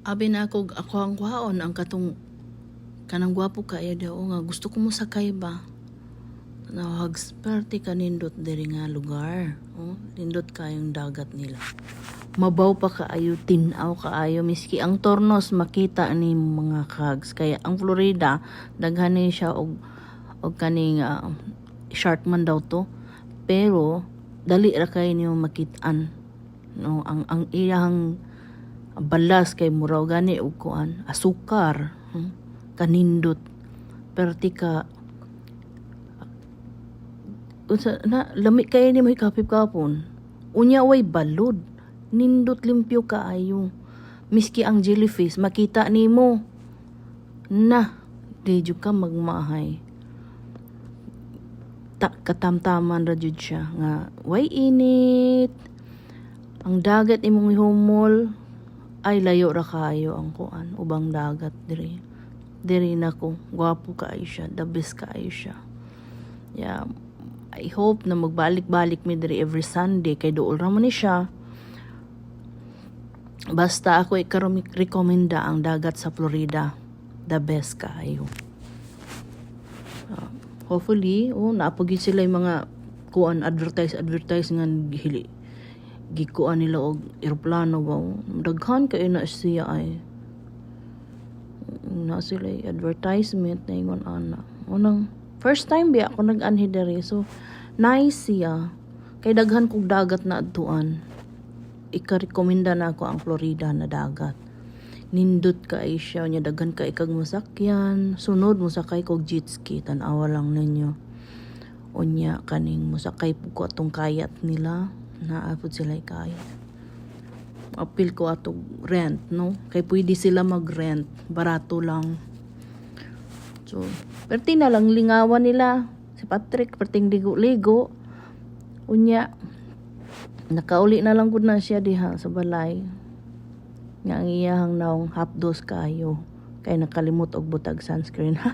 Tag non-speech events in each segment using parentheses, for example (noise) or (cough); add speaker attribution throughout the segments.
Speaker 1: Abi na ako, ako ang kwaon, ang katong kanang gwapo kaya daw nga gusto ko mo sakay ba? Nawags perti ka nindot diri nga lugar. Oh nindot kayong dagat nila. Mabaw pa kaayo tinaw kaayo miski ang tornos makita ni mga kags. Kaya ang Florida daghan ni siya og og kaning ah, shark man daw to. Pero dali ra kay niyo makitaan. No ang ang iyang balas kay muraw gani og kuan asukar hmm? kanindot perti ka unsa na lami kay ni may kapip kapon. Unya way balod nindot limpyo kaayo miski ang jellyfish makita nimo na jud ka magmahay. Ta katamtaman ra jud siya nga way init ang dagat imong ihumol ay layo ra kayo ang kuan ubang dagat diri. Diri na ko gwapo kaayo siya the best kaayo siya. Yeah I hope na magbalik-balik mi diri every Sunday kay dool ra man ni siya. Basta ako ikarekomenda ang dagat sa Florida the best kaayo. Ah, hopefully oh naapagid sila yung mga kuan advertise advertise nga hili gikuan nila og eroplano ba? Daghan kay na siya ay. Na sila advertisement na ingon ana. Unang first time biya ako nag-anhi diri? So nice siya. Kay daghan kog dagat na adtuan. Ikarekomenda na ako ang Florida na dagat. Nindot ka ay siya. Nya daghan ka ikag masakyan. Sunod mo sakay kog jet ski. Tan-awa lang ninyo. Unya kaning musakay po atong kayat nila naapod sila kayat apil ko atong rent no? Kay pwede sila mag-rent. Barato lang. So perti na lang lingawan nila. Si Patrick perting ligo-ligo. Unya nakauli na lang gud na siya diha sa balay. Nga ang iyahang naong half dose kayo. Kay nakalimot og butag sunscreen. (laughs)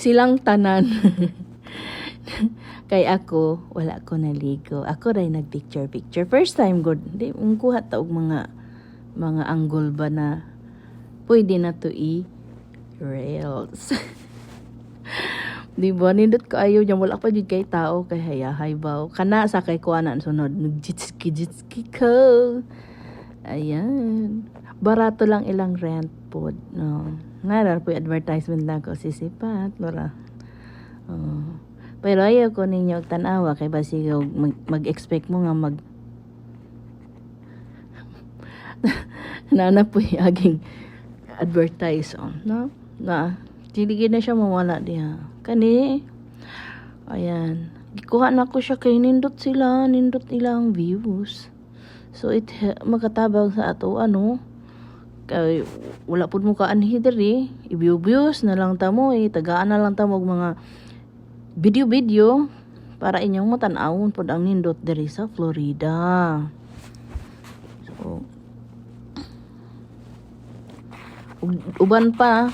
Speaker 1: Silang tanan (laughs) kay ako wala ko naligo. Ako ray nag picture picture first time good. Di kuha ta og mga mga angle ba na pwede na to i reels. (laughs) Di ba? Nindot ko ayo niya. Wala pa jud kay tao kay hayahay ba kana sa kay kuanan sunod. Nag jitski ko. Ayan. Barato lang ilang rent pod no? Ngara po advertisement lang ko. Sisipat lora oh. Pero ayaw ko ninyo tanawa kay basig og mag, mag-expect mo nga mag (laughs) nana po yung aging advertise on no? Na tiligid na siya mawala diha. Kani ayan. Gikuha na ko siya kay nindot sila nindot ilang views. So it makatabang sa ato ano? Kay wala pud mo kaanhi diri. I-views na lang ta mo eh. Tagaan na lang ta mo mga video video para inyong matan-awon pod ang nindot diri sa Florida. So uban pa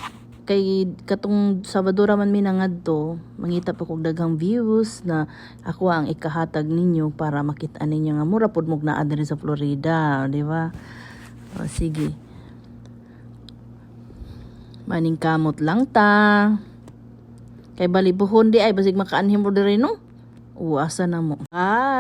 Speaker 1: kay katong Sabado ra man mi mangita pa kog daghang views na ako ang ikahatag ninyo para makita ninyo nga mura pod mog naa diri sa Florida di ba? Sige. Maning kamot lang ta kay balibuhon di ay basig makaanhim mo diri no? Uwasa na mo. Ah